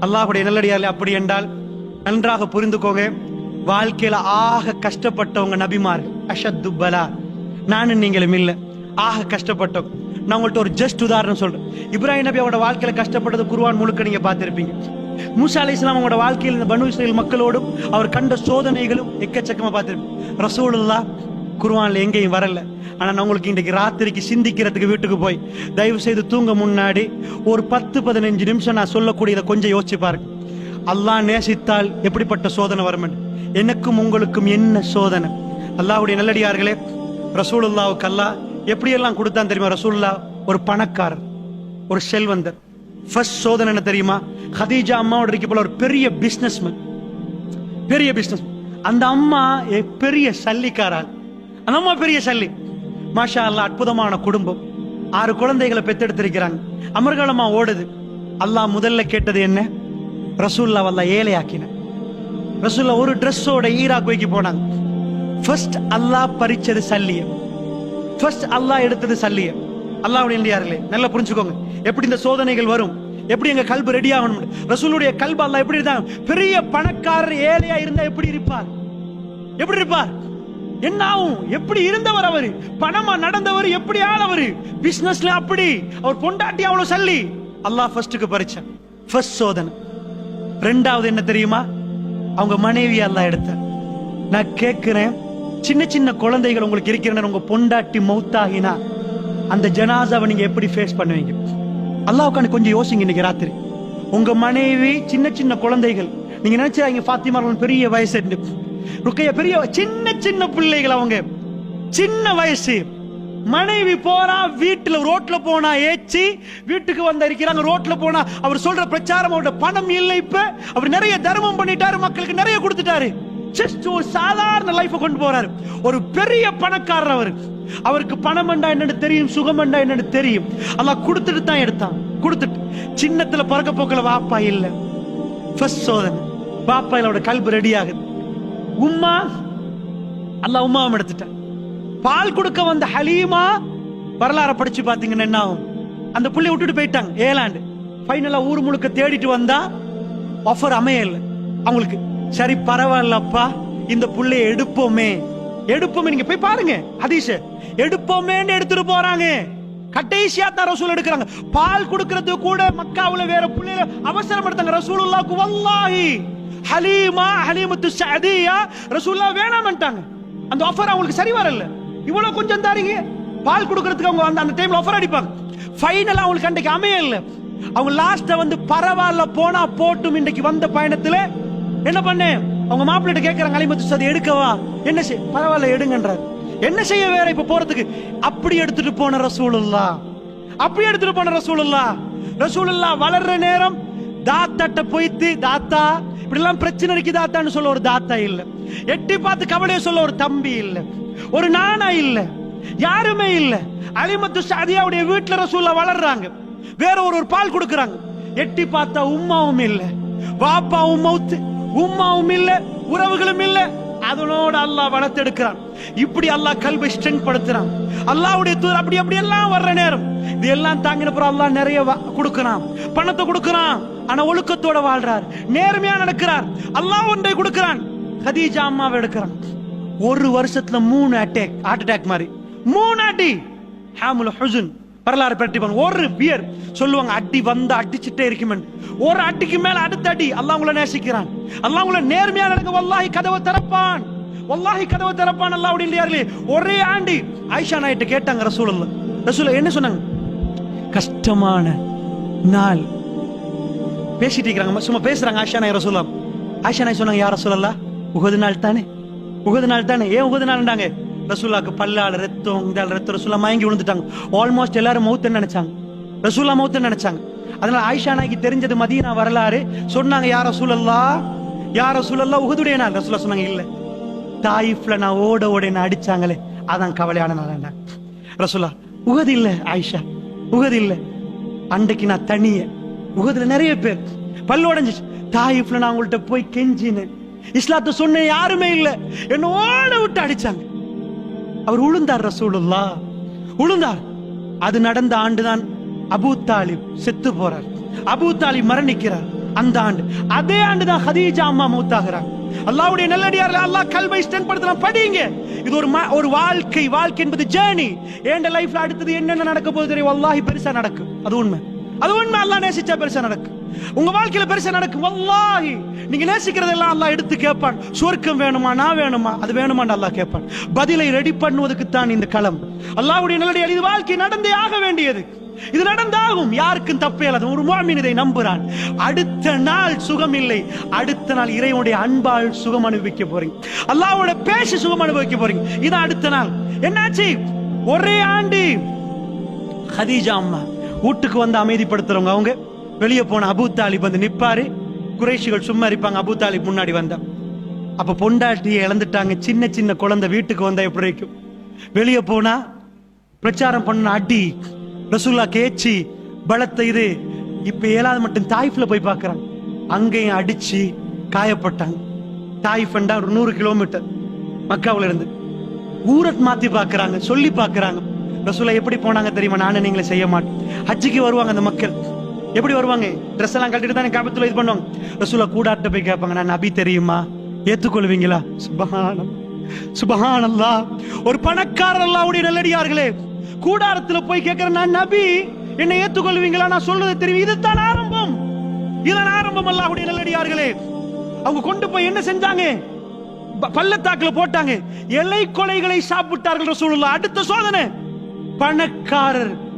அல்லாஹுடைய நல்லடியாரில் அப்படி என்றால் நன்றாக புரிந்துக்கோங்க. வாழ்க்கையில ஆக கஷ்டப்பட்டவங்க நபிமார் அஷத்து பலா. நானும் நீங்களும் இல்ல. ஆக கஷ்டப்பட்டோம். நான் உங்கள்ட்ட ஒரு ஜஸ்ட் உதாரணம் சொல்றேன். இப்ராஹிம் நபி அவங்களோட வாழ்க்கையில கஷ்டப்பட்டது குருவான் முழுக்க நீங்க பார்த்திருப்பீங்க. மூசா அலி இஸ்லாம் அவங்களோட வாழ்க்கையில் இந்த பனு இஸ்ரேல் மக்களோடும் அவர் கண்ட சோதனைகளும் எக்கச்சக்கமா பார்த்திருப்பீங்க. ரசூலுல்லா குர்ஆன்ல எங்கேயும் வரல. ஆனால் நான் உங்களுக்கு இன்றைக்கு ராத்திரிக்கு சிந்திக்கிறதுக்கு வீட்டுக்கு போய் தயவு செய்து தூங்க முன்னாடி ஒரு பத்து பதினஞ்சு நிமிஷம் நான் சொல்லக்கூடியதை கொஞ்சம் யோசிச்சு பாருங்க. அல்லாஹ் நேசித்தால் எப்படிப்பட்ட சோதனை வரும் எனக்கும் உங்களுக்கும் என்ன சோதனை? அல்லாவுடைய நல்லடியார்களே ரசூலுல்லாவுக்கு அல்லா எப்படியெல்லாம் கொடுத்தான் தெரியுமா? ரசூல்லா ஒரு பணக்காரர் ஒரு செல்வந்தர். ஃபர்ஸ்ட் சோதனை என்ன தெரியுமா? ஹதீஜா அம்மாவோட இருக்க போல ஒரு பெரிய பிசினஸ்மேன் பெரிய பிஸ்னஸ் அந்த அம்மா எ- பெரிய சல்லிக்காரால் அந்த அம்மா பெரிய சல்லி. மாஷா அல்லாஹ் அற்புதமான குடும்பம். ஆறு குழந்தைகளை பெத்தெடுத்திருக்கிறாங்க அமர்காலமா ஓடுது. அல்லாஹ் முதல்ல கேட்டது என்ன? ரசூல்லா வல்ல ஆக்கின ரசூல்லா ஒரு ட்ரெஸ்ஸோட ஈராக் வைக்க போனாங்க. ஃபர்ஸ்ட் அல்லாஹ் பறிச்சது சல்லியம். ஃபர்ஸ்ட் அல்லாஹ் எடுத்தது சல்லியம். அல்லாஹ்வுடைய இல்லையார்களே நல்லா புரிஞ்சுக்கோங்க. எப்படி இந்த சோதனைகள் வரும்? எப்படி எங்க கல்பு ரெடி ஆகணும்? ரசூலுடைய கல்பு அல்லாஹ் எப்படி இருந்தாங்க பெரிய பணக்காரர் ஏழையா இருந்தா எப்படி இருப்பார்? எப்படி இருப்பார்? என்ன ஆகும் எப்படி இருந்தவர் அவர்? பணமா நடந்தவர் எப்படி ஆளவர் பிசினஸ்ல அப்படி. அவர் பொண்டாட்டி அவ்வளவு சல்லி. அல்லாஹ் ஃபர்ஸ்ட்டுக்கு பறிச்சான் ஃபர்ஸ்ட் சோதனை. ரெண்டாவது என்ன தெரியுமா? அவங்க மனைவி எல்லாம் எடுத்த. நான் கேட்கிறேன் சின்ன சின்ன குழந்தைகள் உங்களுக்கு இருக்கிற உங்க பொண்டாட்டி மௌத்தாகினா அந்த ஜனாசாவை நீங்க எப்படி ஃபேஸ் பண்ணுவீங்க? அல்லாஹ் கொஞ்சம் யோசிங்க இன்னைக்கு ராத்திரி. உங்க மனைவி சின்ன சின்ன குழந்தைகள். நீங்க நினைச்சாங்க ஃபாத்திமா பெரிய வயசு. ருக்கைய பெரிய சின்ன சின்ன பிள்ளைகள் அவங்க. சின்ன வயசு. மனைவி போறா வீட்டுல ரோட்ல போனா ஏச்சி வீட்டுக்கு வந்த இருக்கிறாங்க ரோட்ல போனா அவர் சொல்ற பிரச்சாரம் அவரோட பணம் இல்லை இப்ப. அவர் நிறைய தர்மம் பண்ணிட்டாரு மக்களுக்கு நிறைய கொடுத்துட்டாரு. ஜஸ்ட் ஒரு சாதாரண லைஃப் கொண்டு போறாரு. ஒரு பெரிய பணக்காரர் அவர். அவருக்கு பணம் என்றா என்னன்னு தெரியும் சுகம் என்றா என்னன்னு தெரியும். அல்லாஹ் கொடுத்துட்டு தான் எடுத்தான். கொடுத்துட்டு. சின்னத்துல பிறக்க போக்கல வாப்பா இல்ல. ஃபர்ஸ்ட் சோதனை. பாப்பா அவரோட கல்பு ரெடி ஆகுது. உம்மா அல்லாஹ் உம்மாவும் எடுத்துட்டான். பால் கொடுக்க வந்த ஹலீமா வரலாற படிச்சு பாத்தீங்கன்னா என்ன ஆகும்? அந்த புள்ளைய விட்டுட்டு போயிட்டாங்க ஏலாண்டு. ஃபைனலா ஊர் முழுக்க தேடிட்டு வந்தா ஆஃபர் அமையல. அவங்களுக்கு சரி பரவாயில்லப்பா இந்த புள்ளைய எடுப்போமே. எடுப்போமே நீங்க போய் பாருங்க ஹதீஷ எடுப்போமேன்னு எடுத்துட்டு போறாங்க. கடைசியா தான் ரசூல் எடுக்கிறாங்க. பால் கொடுக்கறது கூட மக்காவுல வேற புள்ளையில அவசரம் எடுத்தாங்க ரசூலுல்லாஹ்க்கு வல்லாஹி. ஹலீமா ஹலீமத்து சஅதியா ரசூல்லா வேணாம்ட்டாங்க அந்த ஆஃபர் அவங்களுக்கு சரி வரல. இவ்வளவு கொஞ்சம் தாரீங்க. பால் கொடுக்கறதுக்கு அவங்க அந்த அந்த டைம்ல ஆஃபர் அடிப்பாங்க. ஃபைனலா அவங்களுக்கு அன்றைக்கு அமையல. அவங்க லாஸ்ட வந்து பரவாயில்ல போனா போட்டும் இன்னைக்கு வந்த பயணத்துல. என்ன பண்ணேன் அவங்க மாப்பிள்ளிட்ட கேட்கறாங்க அலிமத்து சதி எடுக்கவா? என்ன செய் பரவாயில்ல எடுங்கன்றார். என்ன செய்ய வேற இப்ப போறதுக்கு? அப்படி எடுத்துட்டு போன ரசூலுல்லா அப்படி எடுத்துட்டு போன ரசூலுல்லா ரசூலுல்லா வளர்ற நேரம் தாத்தாட்ட போயிட்டு தாத்தா இப்படிலாம் பிரச்சனை இருக்கு தாத்தான்னு சொல்ல ஒரு தாத்தா இல்ல. எட்டி பார்த்து கவலையை சொல்ல ஒரு தம்பி இல்ல. ஒரு நானா இல்ல. யாருமே இல்ல. அலிமத்து சாதியாவுடைய வீட்டுல ரசூல்லா வளர்றாங்க. வேற ஒரு ஒரு பால் கொடுக்கறாங்க. எட்டி பார்த்தா உம்மாவும் இல்ல. வாப்பாவும் மௌத்து உம்மாவும் இல்ல உறவுகளும் இல்ல. அதனோட அல்லாஹ் வளர்த்தெடுக்கிறான். இப்படி அல்லாஹ் கல்வை ஸ்ட்ரென்த் படுத்துறான். அல்லாஹ்வுடைய தூர் அப்படி அப்படி எல்லாம் வர்ற நேரம். இது எல்லாம் தாங்கின அப்புறம் அல்லாஹ் நிறைய கொடுக்கறான். பணத்தை கொடுக்கறான். ஆனா ஒழுக்கத்தோட வாழ்றார். நேர்மையா நடக்கிறார். அல்லாஹ் ஒன்றை கொடுக்கிறான். கதீஜா அம்மாவை எடுக்கிறான். ஒரு வருஷத்துல மூணு அட்டாக் ஹார்ட் அட்டாக் மாதிரி. மூணு அடி. ஹாமுல் ஹுசுன் வரலாறு பற்றி ஒரு பியர். சொல்லுவாங்க அடி வந்தா அடிச்சுட்டே இருக்குமென். ஒரு அடிக்கு மேல அடுத்த அடி. அல்லாஹ் உங்களை நேசிக்கிறான். அல்லாஹ் உங்களை நேர்மையா நடக்க வல்லாஹி கதவை திறப்பான். வல்லாஹி கதவை திறப்பான் அல்லாஹ் இல்லையார்களே ஒரே ஆண்டி. ஆயிஷா நாயிட்ட கேட்டாங்க ரசூலுல்லா ரசூல் என்ன சொன்னாங்க? கஷ்டமான நாள். பேசிட்டு இருக்கிறாங்க சும்மா பேசுறாங்க ஆஷா நாய் ரசூலம் ஆஷா நாய் சொன்னாங்க யார் ரசூலல்லா உகது நாள் தானே? உகது நாள் தானே? ஏன் உகது நாள்ன்றாங்க? ரசூலாக்கு பல்லால் ரத்தம் இந்த ரத்தம் ரசூலா மயங்கி விழுந்துட்டாங்க. ஆல்மோஸ்ட் எல்லாரும் மௌத்துன்னு நினைச்சாங்க. ரசூலா மௌத்துன்னு நினைச்சாங்க. அதனால ஆயிஷா நாய்க்கு தெரிஞ்சது மதீனா வரலாறு. சொன்னாங்க யார் ரசூலல்லா? யார் ரசூலல்லா? உகதுடைய நாள். ரசூலா சொன்னாங்க இல்ல. தாயிஃப்ல நான் ஓட ஓட என்ன அடிச்சாங்களே. அதான் கவலையான நாள் ரசூலா உகது இல்ல ஆயிஷா. உகது இல்ல. அன்றைக்கு நான் தனிய. உகதுல நிறைய பேர். பல்லு உடைஞ்சிச்சு. தாயிஃப்ல நான் உங்கள்கிட்ட போய் கெஞ்சினேன். இஸ்லாத்தை சொன்ன யாருமே இல்லை. என்ன ஓட விட்டு அடிச்சாங்க. அவர் உளுந்தார் ரசூலுல்லா. உளுந்தார். அது நடந்த ஆண்டுதான் அபூ தாலிப் செத்து போறார். அபூ தாலிப் மரணிக்கிறார். அந்த ஆண்டு. அதே ஆண்டு தான் ஹதீஜா அம்மா மூத்தாகிறார். அல்லாவுடைய நல்லடியார்கள் அல்லாஹ் கல்வை ஸ்டென் படிங்க. இது ஒரு ம- ஒரு வாழ்க்கை. வாழ்க்கை என்பது ஜேர்னி ஏண்ட லைஃப்ல அடுத்தது என்னென்ன நடக்க போகுது தெரியும்? அல்லாஹி பெருசா நடக்கும் அது உண்மை. அது உண்மை. அல்லாஹ் நேசிச்சா பெருசா நடக்கும் உங்க வாழ்க்கையில பெருசா நடக்கும். வல்லாஹி நீங்க நேசிக்கிறதெல்லாம் அல்லாஹ் எடுத்து கேட்பான். சொர்க்கம் வேணுமா நான் வேணுமா? அது வேணுமான்னு அல்லாஹ் கேட்பான். பதிலை ரெடி பண்ணுவதற்கு தான் இந்த களம். அல்லாஹ்வுடைய நல்லடியார் இது வாழ்க்கை நடந்தே ஆக வேண்டியது. இது நடந்தாகும். யாருக்கும் தப்பே இல்லாத ஒரு மாமின் இதை நம்புறான். அடுத்த நாள் சுகம் இல்லை. அடுத்த நாள் இறைவனுடைய அன்பால் சுகம் அனுபவிக்க போறீங்க. அல்லாஹ்வோட பேசி சுகம் அனுபவிக்க போறீங்க. இது அடுத்த நாள். என்னாச்சு? ஒரே ஆண்டு. ஹதீஜா அம்மா வீட்டுக்கு வந்து அமைதிப்படுத்துறவங்க அவங்க. வெளியே போன அபு தாலிப் வந்து நிப்பாரு. குறைஷிகள் சும்மா இருப்பாங்க. அபு தாலிப் முன்னாடி வந்தா. அப்ப பொண்டாட்டியை இழந்துட்டாங்க. சின்ன சின்ன குழந்தை வீட்டுக்கு வந்தா எப்படி இருக்கும்? வெளியே போனா பிரச்சாரம் பண்ண அடி ரசூல்லா கேச்சி பலத்த இது. இப்ப ஏழாவது மட்டும் தாய்ஃப்ல போய் பார்க்கறாங்க. அங்கேயும் அடிச்சு காயப்பட்டாங்க. தாய்ஃபண்டா ஒரு நூறு கிலோமீட்டர் மக்காவுல இருந்து. ஊரை மாத்தி பாக்குறாங்க சொல்லி பாக்குறாங்க ரசூலா எப்படி போனாங்க தெரியுமா? நானும் நீங்களே செய்ய மாட்டேன் ஹஜ்ஜிக்கு வருவாங்க அந்த மக்கள். எப்படி வருவாங்க? ட்ரெஸ் எல்லாம் கட்டிட்டு தானே காபத்துல இது பண்ணுவாங்க? ரசூலா கூடாட்ட போய் கேட்பாங்க நான் நபி தெரியுமா? ஏத்துக்கொள்வீங்களா? சுபஹானம் சுபஹானல்லா. ஒரு பணக்காரர் அல்லாவுடைய நல்லடியார்களே கூடாரத்துல போய் கேட்கிறேன் நான் நபி என்னை ஏத்துக்கொள்வீங்களா? நான் சொல்றது தெரியும். இதுதான் ஆரம்பம். இதுதான் ஆரம்பம் அல்லாஹ்வுடைய நல்லடியார்களே. அவங்க கொண்டு போய் என்ன செஞ்சாங்க? ப- பள்ளத்தாக்குல போட்டாங்க. எல்லை கொலைகளை சாப்பிட்டார்கள் ரசூலுல்லாஹ். அடுத்த சோதனை. பணக்காரர்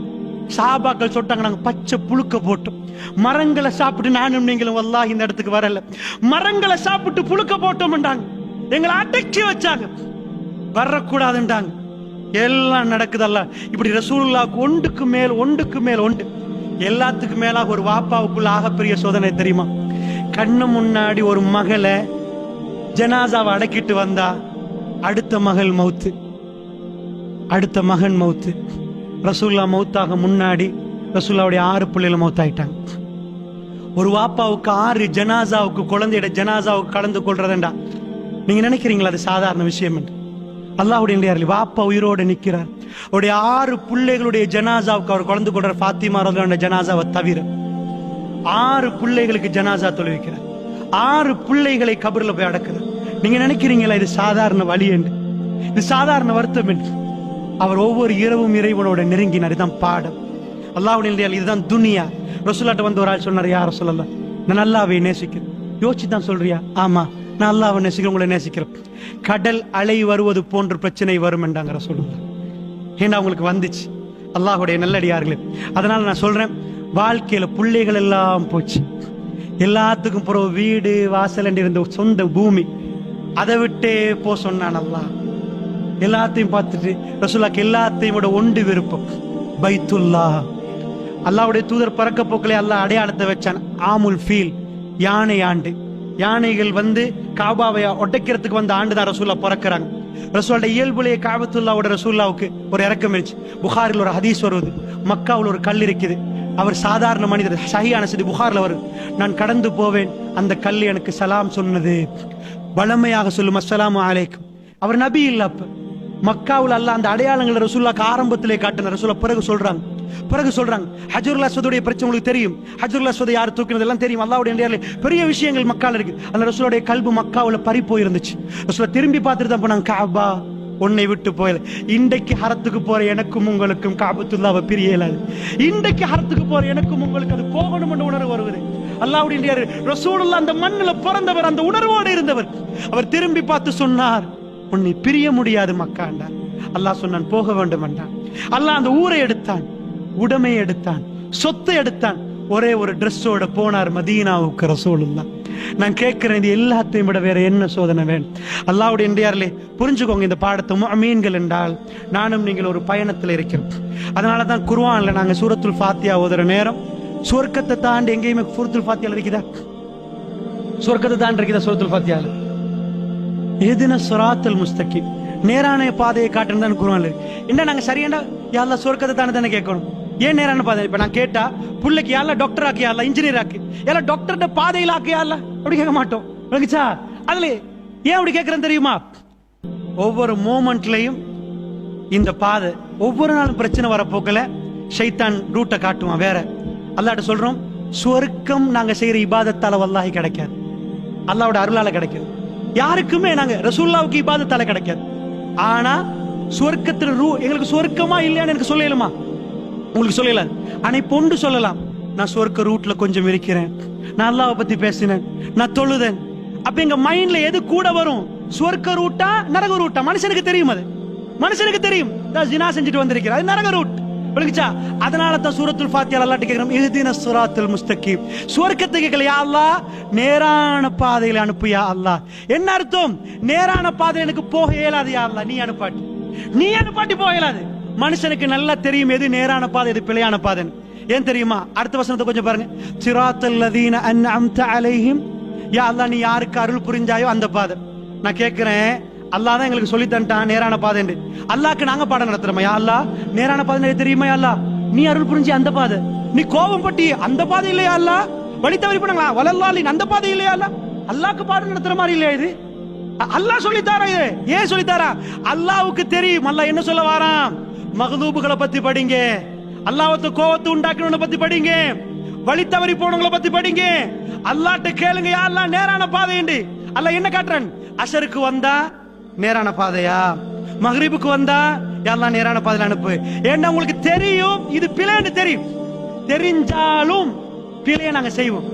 சாபாக்கள் சொல்லிட்டாங்க நாங்க பச்சை புழுக்க போட்டோம். மரங்களை சாப்பிட்டு நானும் நீங்களும் வல்லாஹ் இந்த இடத்துக்கு வரல. மரங்களை சாப்பிட்டு புழுக்க போட்டோம்ன்றாங்க. எங்களை அடக்கி வச்சாங்க. வரக்கூடாதுன்றாங்க. எல்லாம் நடக்குதல்ல இப்படி ரசூலுல்லாஹ்க்கு ஒன்றுக்கு மேல் ஒன்றுக்கு மேல் ஒன்று. எல்லாத்துக்கு மேலாக ஒரு வாப்பாவுக்குள்ள ஆகப்பெரிய சோதனை தெரியுமா? கண்ணு முன்னாடி ஒரு மகளை ஜனாசாவை அடக்கிட்டு வந்தா அடுத்த மகள் மவுத்து. அடுத்த மகன் மவுத்து. ரசூல்லா மௌத்தாக முன்னாடி ரசூல்லாவுடைய ஆறு பிள்ளைகள் மௌத்தாயிட்டாங்க. ஒரு வாப்பாவுக்கு ஆறு ஜனாசாவுக்கு குழந்தையிட ஜனாசாவுக்கு கலந்து கொள்றதுண்டா. நீங்க நினைக்கிறீங்களா அது சாதாரண விஷயம் என்று? அல்லாஹுடைய வாப்பா உயிரோடு நிற்கிறார். அவருடைய ஆறு பிள்ளைகளுடைய ஜனாசாவுக்கு அவர் கலந்து கொள்ற ஃபாத்திமா ரலியல்லாஹு ஜனாசாவை தவிர. ஆறு பிள்ளைகளுக்கு ஜனாசா தொழுவிக்கிறார். ஆறு பிள்ளைகளை கபரில் போய் அடக்குறார். நீங்க நினைக்கிறீங்களா இது சாதாரண வழி என்று? இது சாதாரண வருத்தம் என்று? அவர் ஒவ்வொரு இரவும் இறைவனோட நெருங்கினார். இதுதான் பாடம். அல்லாவுடைய இதுதான் துனியா. ரசூலாட்ட வந்து ஒரு ஆள் சொன்னார் யார் சொல்லல நான் நல்லாவே நேசிக்கிறேன். யோசிச்சு தான் சொல்றியா? ஆமா நான் அல்லாவை நேசிக்கிறேன் உங்களை நேசிக்கிறேன். கடல் அலை வருவது போன்ற பிரச்சனை வரும் என்றாங்க ரசூலுல்லாஹ். ஏன்னா அவங்களுக்கு வந்துச்சு. அல்லாஹ்வுடைய நல்லடியார்களே. அதனால நான் சொல்றேன் வாழ்க்கையில பிள்ளைகள் எல்லாம் போச்சு. எல்லாத்துக்கும் பிறகு வீடு வாசல் இருந்த சொந்த பூமி. அதை விட்டே போ சொன்னான் அல்லாஹ். எல்லாத்தையும் பார்த்துட்டு ரசூல்லாக்கு எல்லாத்தையும் விட ஒன்று விருப்பம். பைத்துல்லா. அல்லாவுடைய தூதர் பறக்க போக்களே அல்லாஹ் அடையாளத்தை வச்சான். ஆமுல் ஃபீல். யானை ஆண்டு. யானைகள் வந்து காபாவை உடைக்கிறதுக்கு வந்த ஆண்டு தான் ரசூல்லா பிறக்கிறாங்க. ரசூலோட இயல்புலேயே காபத்துல்லாவோட ரசூல்லாவுக்கு ஒரு இறக்கம் இருந்துச்சு. புகாரில் ஒரு ஹதீஸ் வருவது மக்காவில் ஒரு கல் இருக்குது. அவர் சாதாரண மனிதர். சஹியான சதி புகாரில் வரும் நான் கடந்து போவேன். அந்த கல் எனக்கு சலாம் சொன்னது. வளமையாக சொல்லும் அஸ்ஸலாமு அலைக்கும். அவர் நபி இல்லை அப்போ. மக்காவில் அல்ல அந்த அடையாளங்களை ரசூல்லாக்கு ஆரம்பத்திலே காட்டின ரசூலா பிறகு சொல்றாங்க பிறகு சொல்றாங்க ஹஜருல் அஸ்வதுடைய பிரச்சனை உங்களுக்கு தெரியும். ஹஜருல் அஸ்வதை யார் தூக்கினது எல்லாம் தெரியும். அல்லாவுடைய பெரிய விஷயங்கள் மக்கால இருக்கு. அந்த ரசூலுடைய கல்பு மக்காவில் பறி போயிருந்துச்சு. ரசூலா திரும்பி பார்த்துட்டு தான் போனாங்க காபா உன்னை விட்டு போயல இன்றைக்கு ஹரத்துக்கு போற எனக்கும் உங்களுக்கும் காபத்துல்லாவை பிரிய இயலாது இன்றைக்கு ஹரத்துக்கு போற எனக்கும் உங்களுக்கு அது போகணும் என்ற உணர்வு வருவது அல்லாவுடைய ரசூலுல்லா அந்த மண்ணில் பிறந்தவர் அந்த உணர்வோடு இருந்தவர். அவர் திரும்பி பார்த்து சொன்னார் உன்னை பிரிய முடியாது மக்காண்டா அல்லாஹ் சொன்னான் போக வேண்டும் என்றான். அல்லாஹ் அந்த ஊரை எடுத்தான் உடமை எடுத்தான் சொத்தை எடுத்தான். ஒரே ஒரு ட்ரெஸ்ஸோட போனார் மதீனாவுக்கு ரசூலுல்லா நான் கேட்கிறேன் இது எல்லாத்தையும் விட வேற என்ன சோதனை வேணும்? அல்லாவுடைய இந்தியாரிலே புரிஞ்சுக்கோங்க இந்த பாடத்தை அமீன்கள் என்றால் நானும் நீங்கள் ஒரு பயணத்தில் இருக்கிறோம். அதனால தான் குர்ஆன்ல நாங்கள் சூரத்துல் ஃபாத்தியா ஓதுற நேரம் சொர்க்கத்தை தாண்டி எங்கேயுமே சூரத்துல் ஃபாத்தியால இருக்குதா சொர்க்கத்தை தாண்டி இருக்குதா சூரத்துல் ஃபாத்தியாவில் எதுன சுராத்தல் முஸ்தகி நேரான பாதையை காட்டுன்னு தான் குருவான் என்ன நாங்க சரியாண்டா? யாழ்லா சொர்க்கத்தை தானே தானே கேட்கணும். ஏன் நேரான பாதை? இப்ப நான் கேட்டா புள்ளைக்கு யாழ்லா டாக்டர் ஆக்கி யாழ்லா இன்ஜினியர் ஆக்கி. யாரா டாக்டர்ட பாதையில் ஆக்கி யாழ்லா அப்படி கேட்க மாட்டோம். விளங்குச்சா அதுல ஏன் அப்படி கேட்குறேன்னு தெரியுமா? ஒவ்வொரு மூமெண்ட்லையும் இந்த பாதை ஒவ்வொரு நாளும் பிரச்சனை வர போக்கல ஷைத்தான் ரூட்டை காட்டுவான் வேற. அல்லாட்ட சொல்றோம் சொர்க்கம் நாங்க செய்யற இபாதத்தால வல்லாகி கிடைக்காது. அல்லாவோட அருளால கிடைக்காது. யாருக்குமே நாங்க ரசூல்லாவுக்கு தலை கிடைக்காது. ஆனா சுவர்க்கத்துல ரூ எங்களுக்கு சுவர்க்கமா இல்லையான்னு எனக்கு சொல்லலுமா? உங்களுக்கு சொல்லல. ஆனா இப்போ ஒன்று சொல்லலாம். நான் சொர்க்க ரூட்ல கொஞ்சம் இருக்கிறேன். நான் அல்லாவை பத்தி பேசினேன். நான் தொழுதேன். அப்ப எங்க மைண்ட்ல எது கூட வரும்? சொர்க்க ரூட்டா நரக ரூட்டா? மனுஷனுக்கு தெரியும் அது. மனுஷனுக்கு தெரியும். நான் ஜினா செஞ்சுட்டு வந்திருக்கிறேன் அது நரக ரூட். விளங்குச்சா? அதனால தான் சூரத்துல் ஃபாத்தியா அல்லாஹ் கேக்குறோம் இஹ்தின ஸிராத்துல் முஸ்தகீம். சுவர்க்கத்துக்கு கேட்கலையா யா நேரான பாதையில் அனுப்பு யா என்ன அர்த்தம்? நேரான பாதையில் எனக்கு போக இயலாது யா அல்லா நீ அனுப்பாட்டி. நீ அனுப்பாட்டி போக இயலாது. மனுஷனுக்கு நல்லா தெரியும் எது? நேரான பாதை எது? பிழையான பாதைன்னு. ஏன் தெரியுமா? அடுத்த வசனத்தை கொஞ்சம் பாருங்க. சிராத்தல் லதீன அன்அம்த அலைஹிம். யா அல்லா நீ யாருக்கு அருள் புரிஞ்சாயோ அந்த பாதை. நான் கேட்கிறேன் அல்லாஹ் தான் எங்களுக்கு சொல்லி தந்துட்டான் நேரான பாதைன்னு அல்லாக்கு நாங்க பாடம் நடத்துறோமா? அல்லா நேரான பாதை எனக்கு தெரியுமா அல்லாஹ்? நீ அருள் புரிஞ்சு அந்த பாதை. நீ கோபம் பட்டி அந்த பாதை இல்லையா அல்லாஹ்? வழி தவறி போனாங்களா? வலல்லாலின் அந்த பாதை இல்லையா அல்லா அல்லாக்கு பாடம் நடத்துற மாதிரி இல்லையா இது? அல்லாஹ் சொல்லி தாரா இது? ஏன் சொல்லி தாரா தெரியும். அல்லாஹ் என்ன சொல்ல வாராம் மகதூபுகளை பத்தி படிங்க. அல்லாஹ்வுக்கு கோவத்தை உண்டாக்குறவனை பத்தி படிங்க. வழி தவறி போனவங்கள பத்தி படிங்க. அல்லாஹ்ட்ட கேளுங்க யா அல்லாஹ் நேரான பாதைண்டு அல்லாஹ் என்ன காட்டுறன்? அசருக்கு வந்தா நேரான பாதையா? மகரிபுக்கு வந்தா? எல்லாம் நேரான பாதையில் அனுப்பு? ஏன்னா உங்களுக்கு தெரியும்? இது பிழைன்னு தெரியும். தெரிஞ்சாலும் பிழையை நாங்க செய்வோம்.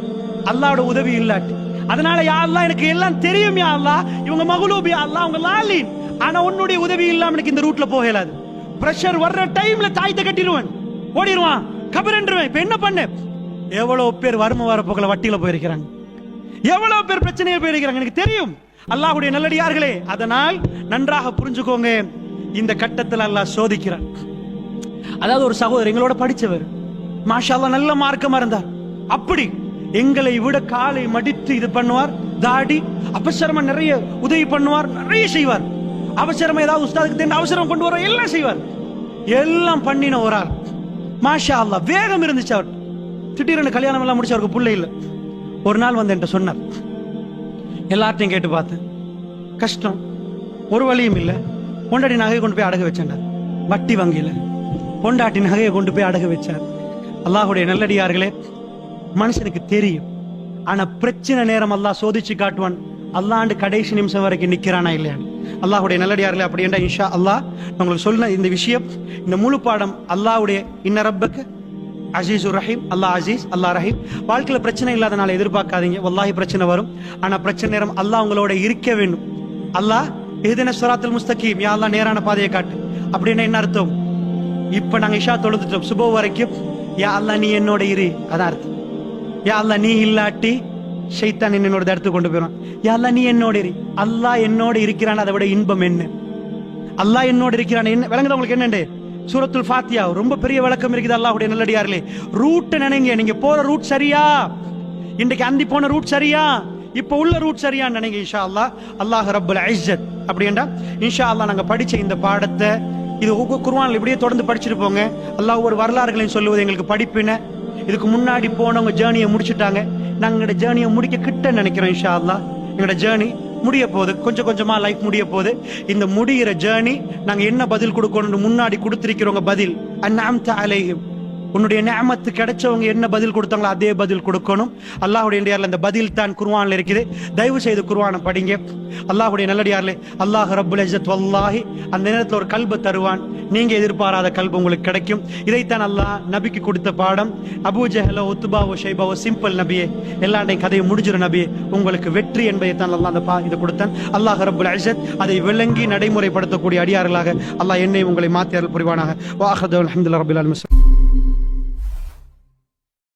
அல்லாவோட உதவி இல்லாட்டி. அதனால யாருலாம் எனக்கு எல்லாம் தெரியும் யா இவங்க மகளூபி யா அவங்க லாலின். ஆனா உன்னுடைய உதவி இல்லாம எனக்கு இந்த ரூட்ல போக இயலாது. பிரஷர் வர்ற டைம்ல தாயத்தை கட்டிடுவேன். ஓடிடுவான். கபரன்றுவேன். இப்ப என்ன பண்ணு? எவ்வளவு பேர் வறுமை வர போகல வட்டியில போயிருக்கிறாங்க. எவ்வளவு பேர் பிரச்சனையில் போயிருக்கிறாங்க? எனக்கு தெரியும். அல்லாஹுடைய நல்லடியார்களே அதனால் நன்றாக புரிஞ்சுக்கோங்க. இந்த கட்டத்தில் அல்லாஹ் சோதிக்கிறார் அதாவது ஒரு சகோதரர் எங்களோட படிச்சவர். மாஷா நல்ல மார்க்கமா இருந்தார். அப்படி எங்களை விட காலை மடித்து இது பண்ணுவார் தாடி அவசரமா நிறைய உதவி பண்ணுவார் நிறைய செய்வார். அவசரமா ஏதாவது உஸ்தாதுக்கு தேர்ந்து அவசரம் கொண்டு வர எல்லாம் செய்வார். எல்லாம் பண்ணின ஒரு ஆள். மாஷா அல்லாஹ் வேகம் இருந்துச்சு அவர். திடீர்னு கல்யாணம் எல்லாம் முடிச்சு அவருக்கு பிள்ளை இல்லை. ஒரு நாள் வந்து என்கிட்ட சொன்னார் எல்லார்ட்டையும் கேட்டு பார்த்தேன். கஷ்டம். ஒரு வழியும் இல்லை. பொண்டாட்டி நகையை கொண்டு போய் அடகு வச்சேன்டார் வட்டி வங்கியில். பொண்டாட்டி நகையை கொண்டு போய் அடகு வச்சார். அல்லாஹுடைய நல்லடியார்களே மனுஷனுக்கு தெரியும். ஆனால் பிரச்சனை நேரம் அல்லாஹ் சோதிச்சு காட்டுவான். அல்லாண்டு கடைசி நிமிஷம் வரைக்கும் நிற்கிறானா இல்லையான்னு. அல்லாஹுடைய நல்லடியார்களே அப்படி என்றா இன்ஷா அல்லாஹ் உங்களுக்கு சொல்ல இந்த விஷயம் இந்த முழு பாடம் அல்லாஹுடைய இன்னரப்புக்கு ரப்பக்கு ரஹீம் அல்லாஹ் அசீஸ் அல்லாஹ் ரஹீம். வாழ்க்கையில பிரச்சனை இல்லாதனால எதிர்பார்க்காதீங்க. வல்லாஹி பிரச்சனை வரும். ஆனா பிரச்சனை நேரம் அல்லாஹ் உங்களோட இருக்க வேண்டும். அல்லாஹ் எதுன சுராத்தில் முஸ்தகீம் யா அல்லாஹ் நேரான பாதையை காட்டு. அப்படின்னா என்ன அர்த்தம்? இப்ப நாங்க இஷா தொழுதுட்டோம் சுபோ வரைக்கும். யா அல்லாஹ் நீ என்னோட இரு. அதான் அர்த்தம். யா அல்லாஹ் நீ இல்லாட்டி ஷைத்தான் என்னோட இடத்துக்கு கொண்டு போயிடும் யா அல்லாஹ் நீ என்னோட இரு. அல்லாஹ் என்னோட இருக்கிறான் அதை விட இன்பம் என்ன? அல்லாஹ் என்னோட இருக்கிறான். என்ன விளங்குது உங்களுக்கு என்னண்டு? சூரத்துல் ஃபாத்தியா ரொம்ப பெரிய விளக்கம் இருக்குது அல்லாஹ்வுடைய நல்லடியார்களே. ரூட் நினைங்க நீங்க போற ரூட் சரியா? இன்றைக்கு அந்தி போன ரூட் சரியா? இப்ப உள்ள ரூட் சரியா நினைங்க இன்ஷா அல்லாஹ் அல்லாஹ் ரப்பல் இஸ்ஸத். அப்படின்னா இன்ஷா அல்லாஹ் நாங்க படிச்ச இந்த பாடத்தை இது ஒவ்வொரு குர்ஆன்ல இப்படியே தொடர்ந்து படிச்சுட்டு போங்க அல்லாஹ் ஒரு வரலாறுகளையும் சொல்லுவது எங்களுக்கு படிப்பின இதுக்கு முன்னாடி போனவங்க ஜேர்னியை முடிச்சுட்டாங்க. நாங்க எங்களோட ஜேர்னியை முடிக்க கிட்ட நினைக்கிறோம் இன்ஷா அல்லாஹ் எங்களோட ஜேர்னி முடிய போகுது கொஞ்சம் கொஞ்சமாக லைஃப் முடிய போகுது இந்த முடிகிற ஜேர்னி நாங்கள் என்ன பதில் கொடுக்கணும்னு முன்னாடி கொடுத்துருக்கிறவங்க பதில் அந்நாம்த அலைஹிம். உன்னுடைய நியமத்து கிடைச்சவங்க என்ன பதில் கொடுத்தாங்களோ அதே பதில் கொடுக்கணும். அல்லாஹுடைய நேரில் அந்த பதில் தான் குர்ஆன்ல இருக்குது. தயவு செய்து குர்ஆனை படிங்க. அல்லாஹுடைய நல்லடியார்ல அல்லாஹ் ரபுல் அஜத் வல்லாஹி அந்த நேரத்தில் ஒரு கல்பை தருவான். நீங்க எதிர்பாராத கல்பு உங்களுக்கு கிடைக்கும். இதைத்தான் அல்லாஹ் நபிக்கு கொடுத்த பாடம். அபூஜஹலோ உத்துபாவோ ஷைபாவோ சிம்பிள் நபியே. எல்லாண்டையும் கதையை முடிஞ்சிடும் நபியே. உங்களுக்கு வெற்றி என்பதை தான் அல்லாஹ் அந்த பா இது கொடுத்தான். அல்லாஹ் ரபுல் அஜத் அதை விளங்கி நடைமுறைப்படுத்தக்கூடிய அடியார்களாக அல்லாஹ் என்னை உங்களை மாத்தியார்கள் புரிவானாக. வாஹது அல்ஹம்துலில்லாஹ் ரப்பில் ஆலமீன்.